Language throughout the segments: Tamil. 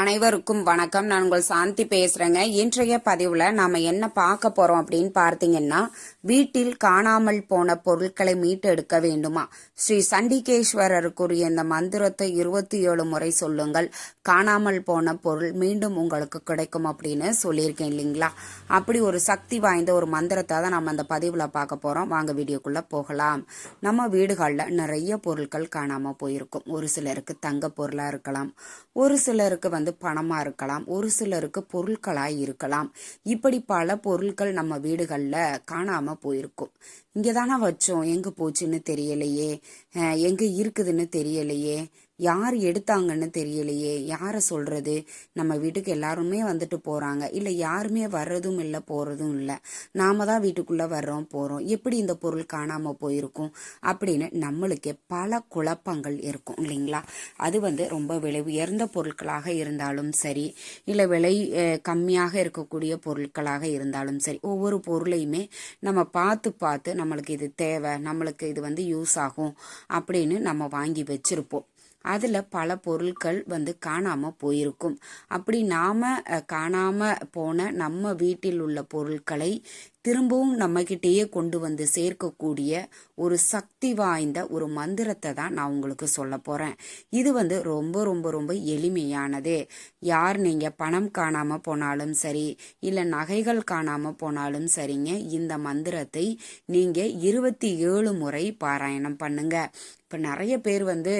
அனைவருக்கும் வணக்கம். நான் உங்கள் சாந்தி பேசுறேங்க. இன்றைய பதிவுல நாம என்ன பார்க்க போறோம் அப்படின்னு பார்த்தீங்கன்னா வீட்டில் காணாமல் போன பொருட்களை மீட்டெடுக்க வேண்டுமா? ஸ்ரீ சண்டிகேஸ்வரருக்குரிய இந்த மந்திரத்தை இருபத்தி ஏழு முறை சொல்லுங்கள். காணாமல் போன பொருள் மீண்டும் உங்களுக்கு கிடைக்கும் அப்படின்னு சொல்லியிருக்கேன் இல்லைங்களா? அப்படி ஒரு சக்தி வாய்ந்த ஒரு மந்திரத்தை தான் நம்ம அந்த பதிவுல பார்க்க போறோம். வாங்க வீடியோக்குள்ள போகலாம். நம்ம வீடுகளில் நிறைய பொருட்கள் காணாம போயிருக்கும். ஒரு சிலருக்கு தங்க பொருளா இருக்கலாம். ஒரு சிலருக்கு வந்து வந்து பணமா இருக்கலாம். ஒரு சிலருக்கு பொருட்களாக இருக்கலாம். இப்படி பல பொருட்கள் நம்ம வீடுகளில் காணாம போயிருக்கும். இங்கே தானே வச்சோம். எங்கே போச்சுன்னு தெரியலையே. அஹ் எங்கே இருக்குதுன்னு தெரியலையே. யார் எடுத்தாங்கன்னு தெரியலையே யாரை சொல்கிறது நம்ம வீட்டுக்கு எல்லாருமே வந்துட்டு போகிறாங்க இல்லை யாருமே வர்றதும் இல்லை போகிறதும் இல்லை. நாம தான் வீட்டுக்குள்ளே வர்றோம் போகிறோம் எப்படி இந்த பொருள் காணாமல் போயிருக்கும்? அப்படின்னு நம்மளுக்கே பல குழப்பங்கள் இருக்கும் இல்லைங்களா? அது வந்து ரொம்ப விலை உயர்ந்த பொருட்களாக இருந்தாலும் சரி இல்லை விலை கம்மியாக இருக்கக்கூடிய பொருட்களாக இருந்தாலும் சரி ஒவ்வொரு பொருளையுமே நம்ம பார்த்து பார்த்து நம்மளுக்கு இது தேவை நம்மளுக்கு இது வந்து யூஸ் ஆகும் அப்படின்னு நம்ம வாங்கி வச்சுருப்போம். அதில் பல பொருட்கள் வந்து காணாமல் போயிருக்கும். அப்படி நாம் காணாமல் போன நம்ம வீட்டில் உள்ள பொருட்களை திரும்பவும் நம்மக்கிட்டேயே கொண்டு வந்து சேர்க்கக்கூடிய ஒரு சக்தி வாய்ந்த ஒரு மந்திரத்தை தான் நான் உங்களுக்கு சொல்ல போகிறேன் இது வந்து ரொம்ப ரொம்ப ரொம்ப எளிமையானது. யார் நீங்கள் பணம் காணாமல் போனாலும் சரி இல்லை நகைகள் காணாமல் போனாலும் சரிங்க இந்த மந்திரத்தை நீங்கள் இருபத்தி ஏழு முறை பாராயணம் பண்ணுங்க. இப்போ நிறைய பேர் வந்து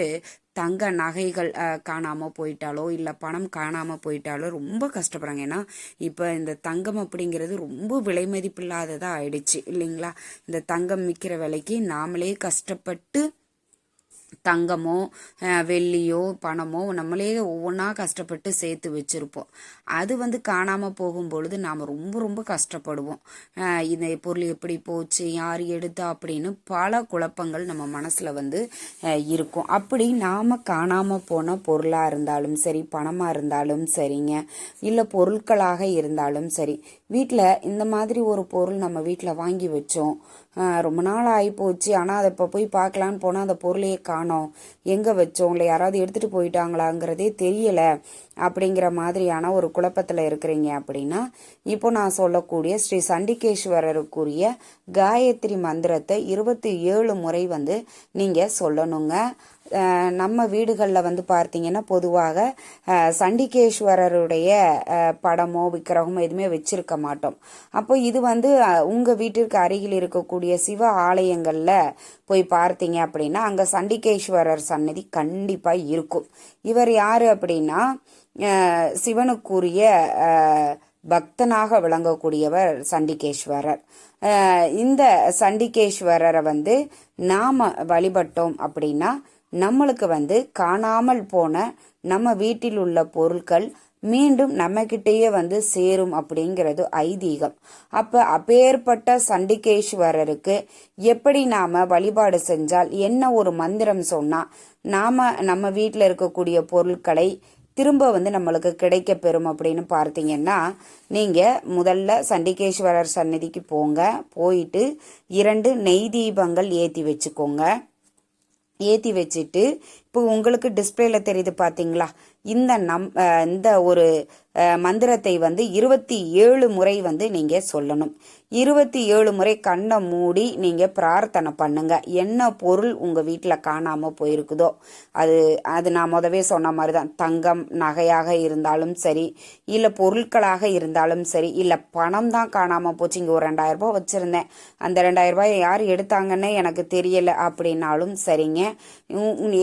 தங்க நகைகள் காணாமல் போயிட்டாலோ இல்லை பணம் காணாமல் போயிட்டாலோ ரொம்ப கஷ்டப்படுறாங்க. ஏன்னா இப்போ இந்த தங்கம் அப்படிங்கிறது ரொம்ப விலை இல்லாததாக ஆயிடுச்சு இல்லைங்களா? இந்த தங்கம் விற்கிற விலைக்கு நாமளே கஷ்டப்பட்டு தங்கமோ வெள்ளியோ பணமோ நம்மளே ஒவ்வொன்றா கஷ்டப்பட்டு சேர்த்து வச்சிருப்போம். அது வந்து காணாமல் போகும் பொழுது நாம் ரொம்ப ரொம்ப கஷ்டப்படுவோம். இந்த பொருள் எப்படி போச்சு யார் எடுத்தா அப்படின்னு பல குழப்பங்கள் நம்ம மனசில் வந்து இருக்கும். அப்படி நாம் காணாமல் போன பொருளாக இருந்தாலும் சரி பணமாக இருந்தாலும் சரிங்க. இல்லை பொருட்களாக இருந்தாலும் சரி வீட்டில் இந்த மாதிரி ஒரு பொருள் நம்ம வீட்டில் வாங்கி வச்சோம். ரொம்ப நாள் ஆகி போச்சு ஆனால் அதை இப்போ போய் பார்க்கலான்னு போனால் அந்த பொருளையே கா எங்கே வச்சோம்? இல்லை யாராவது எடுத்துகிட்டு போயிட்டாங்களாங்கிறதே தெரியலை. அப்படிங்கிற மாதிரியான ஒரு குழப்பத்தில் இருக்கிறீங்க அப்படின்னா இப்போ நான் சொல்லக்கூடிய ஸ்ரீ சண்டிகேஸ்வரருக்குரிய காயத்ரி மந்திரத்தை இருபத்தி ஏழு முறை வந்து நீங்கள் சொல்லணுங்க. நம்ம வீடுகளில் வந்து பார்த்தீங்கன்னா பொதுவாக சண்டிகேஸ்வரருடைய படமோ விக்கிரகமோ எதுவுமே வச்சிருக்க மாட்டோம். அப்போ இது வந்து உங்கள் வீட்டிற்கு அருகில் இருக்கக்கூடிய சிவ ஆலயங்களில் போய் பார்த்தீங்க அப்படின்னா அங்கே சண்டிகேஸ்வரர் சன்னதி கண்டிப்பாக இருக்கும். இவர் யார் அப்படின்னா சிவனுக்குரிய பக்தனாக விளங்கக்கூடியவர் சண்டிகேஸ்வரர். இந்த சண்டிகேஸ்வரரை வந்து நாம வழிபட்டோம் அப்படின்னா நம்மளுக்கு வந்து காணாமல் போன நம்ம வீட்டில் உள்ள பொருட்கள் மீண்டும் நம்மக்கிட்டேயே வந்து சேரும் அப்படிங்கிறது ஐதீகம். அப்ப அப்பேற்பட்ட சண்டிகேஸ்வரருக்கு எப்படி நாம வழிபாடு செஞ்சால் என்ன ஒரு மந்திரம் சொன்னா நாம நம்ம வீட்டில் இருக்கக்கூடிய பொருட்களை திரும்ப வந்து நம்மளுக்கு கிடைக்க பெறும் அப்படின்னு பார்த்தீங்கன்னா நீங்கள் முதல்ல சண்டிகேஸ்வரர் சந்நிதிக்கு போங்க போயிட்டு இரண்டு நெய் தீபங்கள் ஏற்றி வச்சுக்கோங்க. ஏற்றி வச்சுட்டு இப்போ உங்களுக்கு டிஸ்பிளேல தெரியுது பார்த்தீங்களா இந்த நம் இந்த ஒரு மந்திரத்தை வந்து இருபத்தி ஏழு முறை வந்து நீங்கள் சொல்லணும். இருபத்தி ஏழு முறை கண்ணை மூடி நீங்கள் பிரார்த்தனை பண்ணுங்க. என்ன பொருள் உங்கள் வீட்டில் காணாமல் போயிருக்குதோ அது அது நான் முதவே சொன்ன மாதிரி தான் தங்கம் நகையாக இருந்தாலும் சரி இல்லை பொருட்களாக இருந்தாலும் சரி இல்லை பணம் தான் காணாமல் போச்சு. இங்கே ஒரு ரெண்டாயிரம் ரூபாய் வச்சுருந்தேன். அந்த ரெண்டாயிரம் ரூபாய் யார் எடுத்தாங்கன்னே எனக்கு தெரியல. அப்படின்னாலும் சரிங்க.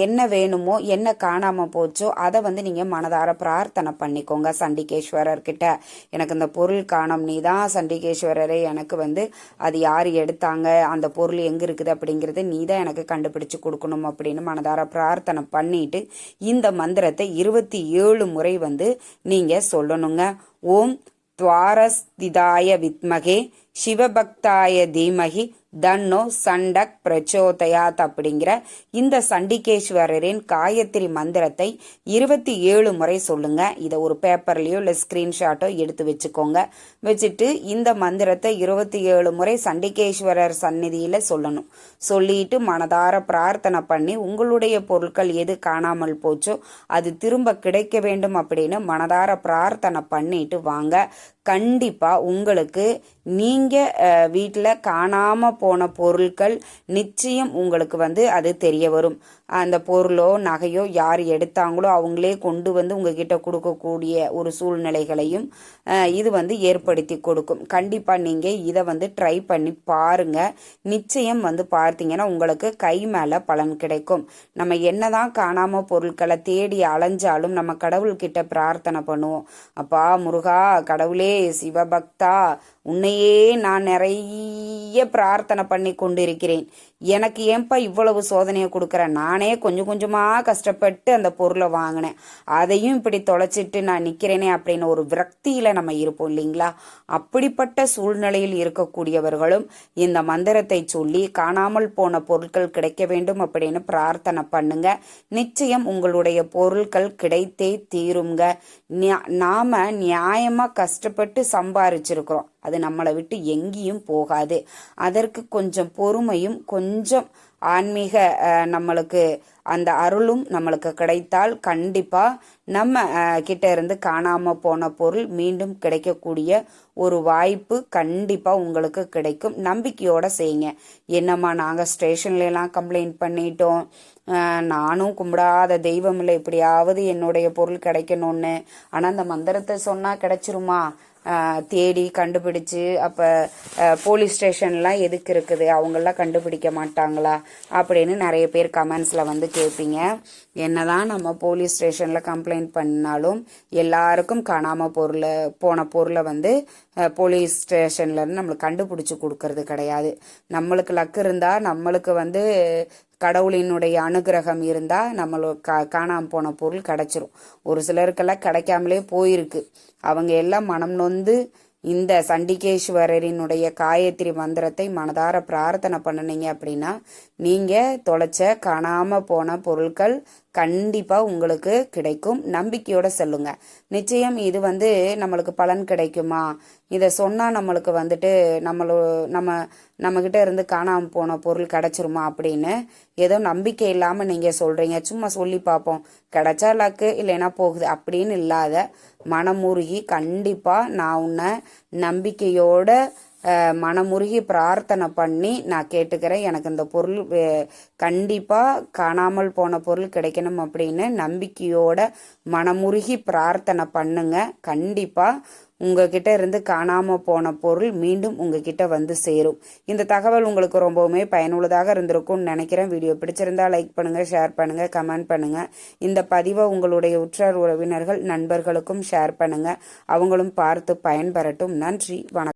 என்ன வேணுமோ என்ன காணாமல் போச்சோ அதை வந்து நீங்கள் மனதார பிரார்த்தனை பண்ணிக்கோங்க சண்டிகேஸ்வரர்கிட்ட எனக்கு இந்த பொருள் காணோம் நீ தான் சண்டிகேஸ்வரரே எனக்கு வந்து அது யார் எடுத்தாங்க அந்த பொருள் எங்கே இருக்குது அப்படிங்கிறத நீ தான் எனக்கு கண்டுபிடிச்சு கொடுக்கணும் அப்படின்னு மனதார பிரார்த்தனை பண்ணிட்டு இந்த மந்திரத்தை இருபத்தி ஏழு முறை வந்து நீங்கள் சொல்லணுங்க. ஓம் துவாரஸ்திதாய வித்மகே சிவபக்தாய தீமகி தன்னோ சண்டக் பிரச்சோதயாத் அப்படிங்கிற இந்த சண்டிகேஸ்வரரின் காயத்ரி மந்திரத்தை இருபத்தி ஏழு முறை சொல்லுங்க. இதை ஒரு பேப்பர்லயோ இல்லை ஸ்கிரீன்ஷாட்டோ எடுத்து வச்சுக்கோங்க. வச்சுட்டு இந்த மந்திரத்தை இருபத்தி ஏழு முறை சண்டிகேஸ்வரர் சந்நிதியில சொல்லணும். சொல்லிட்டு மனதார பிரார்த்தனை பண்ணி உங்களுடைய பொருட்கள் எது காணாமல் போச்சோ அது திரும்ப கிடைக்க வேண்டும் அப்படின்னு மனதார பிரார்த்தனை பண்ணிட்டு வாங்க. கண்டிப்பாக உங்களுக்கு நீங்கள் வீட்டில் காணாமல் போன பொருட்கள் நிச்சயம் உங்களுக்கு வந்து அது தெரிய வரும். அந்த பொருளோ நகையோ யார் எடுத்தாங்களோ அவங்களே கொண்டு வந்து உங்ககிட்ட கொடுக்கக்கூடிய ஒரு சூழ்நிலைகளையும் இது வந்து ஏற்படுத்தி கொடுக்கும். கண்டிப்பாக நீங்கள் இதை வந்து ட்ரை பண்ணி பாருங்க. நிச்சயம் வந்து பார்த்தீங்கன்னா உங்களுக்கு கை மேலே பலன் கிடைக்கும். நம்ம என்னதான் காணாமல் பொருட்களை தேடி அலைஞ்சாலும் நம்ம கடவுள்கிட்ட பிரார்த்தனை பண்ணுவோம். அப்பா முருகா கடவுளே சிவபக்தா உன்னையே நான் நிறைய பிரார்த்தனை பண்ணி கொண்டிருக்கிறேன். எனக்கு ஏன்பா இவ்வளவு சோதனையை கொடுக்குற? நான் கொஞ்சம் கொஞ்சமாக கஷ்டப்பட்டு அந்த பொருளை வாங்கினேன். அதையும் இப்படி தொலைச்சிட்டு நான் நிற்கிறேனே அப்படின்னு ஒரு விரக்தியில் நம்ம இருப்போம் இல்லைங்களா? அப்படிப்பட்ட சூழ்நிலையில் இருக்கக்கூடியவர்களும் இந்த மந்திரத்தை சொல்லி காணாமல் போன பொருட்கள் கிடைக்க வேண்டும் அப்படின்னு பிரார்த்தனை பண்ணுங்க. நிச்சயம் உங்களுடைய பொருட்கள் கிடைத்தே தீருங்க. நியா- நாம நியாயமாக கஷ்டப்பட்டு சம்பாரிச்சிருக்கிறோம். அது நம்மளை விட்டு எங்கேயும் போகாது. அதற்கு கொஞ்சம் பொறுமையும் கொஞ்சம் ஆன்மீக நம்மளுக்கு அந்த அருளும் நம்மளுக்கு கிடைத்தால் கண்டிப்பாக நம்ம கிட்ட இருந்து காணாமல் போன பொருள் மீண்டும் கிடைக்கக்கூடிய ஒரு வாய்ப்பு கண்டிப்பாக உங்களுக்கு கிடைக்கும். நம்பிக்கையோடு செய்யுங்க. என்னம்மா நாங்கள் ஸ்டேஷன்லலாம் கம்ப்ளைண்ட் பண்ணிட்டோம். நானும் கும்பிடாத தெய்வம் இல்லை. எப்படியாவது என்னுடைய பொருள் கிடைக்கணும்னு. ஆனால் அந்த மந்திரத்தை சொன்னால் கிடைச்சிருமா? தேடி கண்டுபிடிச்சு அப்போ போலீஸ் ஸ்டேஷன்லாம் எதுக்கு இருக்குது? அவங்களாம் கண்டுபிடிக்க மாட்டாங்களா? அப்படின்னு நிறைய பேர் கமெண்ட்ஸில் வந்து கேட்பீங்க. என்னதான் நம்ம போலீஸ் ஸ்டேஷனில் கம்ப்ளைண்ட் பண்ணாலும் எல்லாருக்கும் காணாமல் பொருளை போன பொருளை வந்து போலீஸ் ஸ்டேஷன்லேருந்து நம்மளுக்கு கண்டுபிடிச்சி கொடுக்கறது கிடையாது. நம்மளுக்கு லக்கு இருந்தால் நம்மளுக்கு வந்து கடவுளினுடைய அனுகிரகம் இருந்தால் நம்மளுக்கு கா காணாமல் போன பொருள் கிடச்சிரும். ஒரு சிலருக்கெல்லாம் கிடைக்காமலே போயிருக்கு. அவங்க எல்லாம் மனம் நொந்து இந்த சண்டிகேஸ்வரரினுடைய காயத்ரி மந்திரத்தை மனதார பிரார்த்தனை பண்ணுனீங்க அப்படின்னா நீங்கள் தொலைச்ச காணாமல் போன பொருட்கள் கண்டிப்பாக உங்களுக்கு கிடைக்கும். நம்பிக்கையோடு செல்லுங்க. நிச்சயம் இது வந்து நம்மளுக்கு பலன் கிடைக்குமா? இதை சொன்னால் நம்மளுக்கு வந்துட்டு நம்மளோ நம்ம நம்மக்கிட்ட இருந்து காணாமல் போன பொருள் கிடைச்சிருமா அப்படின்னு ஏதோ நம்பிக்கை இல்லாமல் நீங்கள் சொல்கிறீங்க சும்மா சொல்லி பார்ப்போம். கிடைச்சா லக்கு இல்லைன்னா போகுது அப்படின்னு இல்லாத மனமுருகி கண்டிப்பாக நான் உன்னை நம்பிக்கையோட மனமுருகி பிரார்த்தனை பண்ணி நான் கேட்டுக்கிறேன். எனக்கு இந்த பொருள் கண்டிப்பாக காணாமல் போன பொருள் கிடைக்கணும் அப்படின்னு நம்பிக்கையோட மனமுருகி பிரார்த்தனை பண்ணுங்க. கண்டிப்பாக உங்ககிட்ட இருந்து காணாமல் போன பொருள் மீண்டும் உங்ககிட்ட வந்து சேரும். இந்த தகவல் உங்களுக்கு ரொம்பவுமே பயனுள்ளதாக இருந்திருக்கும்னு நினைக்கிறேன். வீடியோ பிடிச்சிருந்தா லைக் பண்ணுங்கள் ஷேர் பண்ணுங்கள் கமெண்ட் பண்ணுங்கள் இந்த பதிவை உங்களுடைய உற்றார் உறவினர்கள் நண்பர்களுக்கும் ஷேர் பண்ணுங்கள் அவங்களும் பார்த்து பயன்பெறட்டும். நன்றி வணக்கம்.